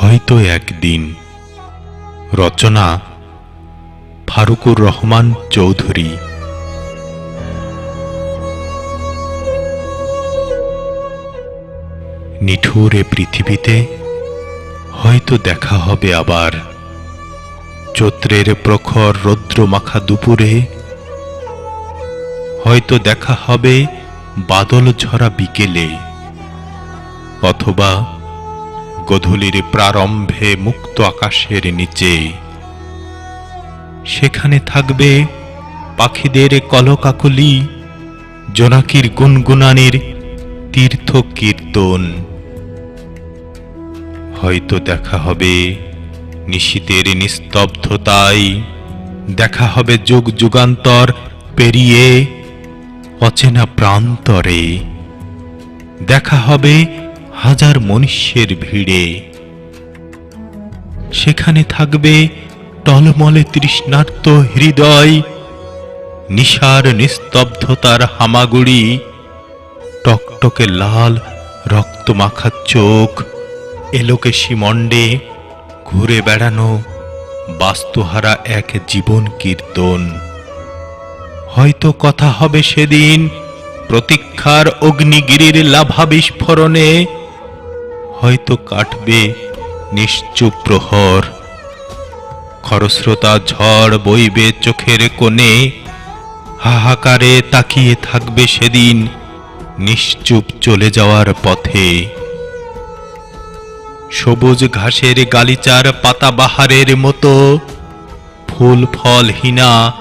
হয়তো একদিন রচনা ফারুকুর রহমান চৌধুরী। নিঠুর এ পৃথিবীতে হয়তো দেখা হবে আবার। চৈত্রের প্রখর রৌদ্রমাখা দুপুরে হয়তো দেখা হবে বাদল ঝরা বিকেলে। অথবা গধূলির প্রারম্ভে মুক্ত আকাশের নিচে। সেখানে থাকবে পাখিদের কলকাকলি, জোনাকির গুনগুনানির তীর্থ কীর্তন হয়তো দেখা হবে নিশীতের নিস্তব্ধতায়, দেখা হবে যুগ যুগান্তর পেরিয়ে অচেনা প্রান্তরে। দেখা হবে হাজার মনুষ্যের ভিড়ে। সেখানে থাকবে টলমলে তৃষ্ণার্ত হৃদয়, নিশার নিস্তব্ধতার হামাগুড়ি, টকটকে লাল রক্তমাখা চোখ, এলোকে সীমণ্ডে ঘুরে বেড়ানো বাস্তুহারা এক জীবন কীর্তন। হয়তো কথা হবে সেদিন প্রতীক্ষার অগ্নিগিরির লাভা বিস্ফোরণে হয়তো কাটবে নিশ্চুপ প্রহর। খরস্রোতা ঝড় বইবে চোখের কোণে, হাহাকারে তাকিয়ে থাকবে সেদিন নিশ্চুপ চলে যাওয়ার পথে। সবুজ ঘাসের গালিচার পাতা বাহারের মতো, ফুল ফল ফলহীনা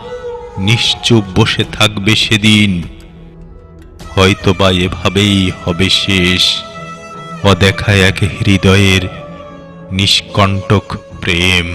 নিশ্চুপ বসে থাকবে সেদিন। হয়তোবা এভাবেই হবে শেষ। অদেখা এক হৃদয়ের নিষ্কণ্টক প্রেম।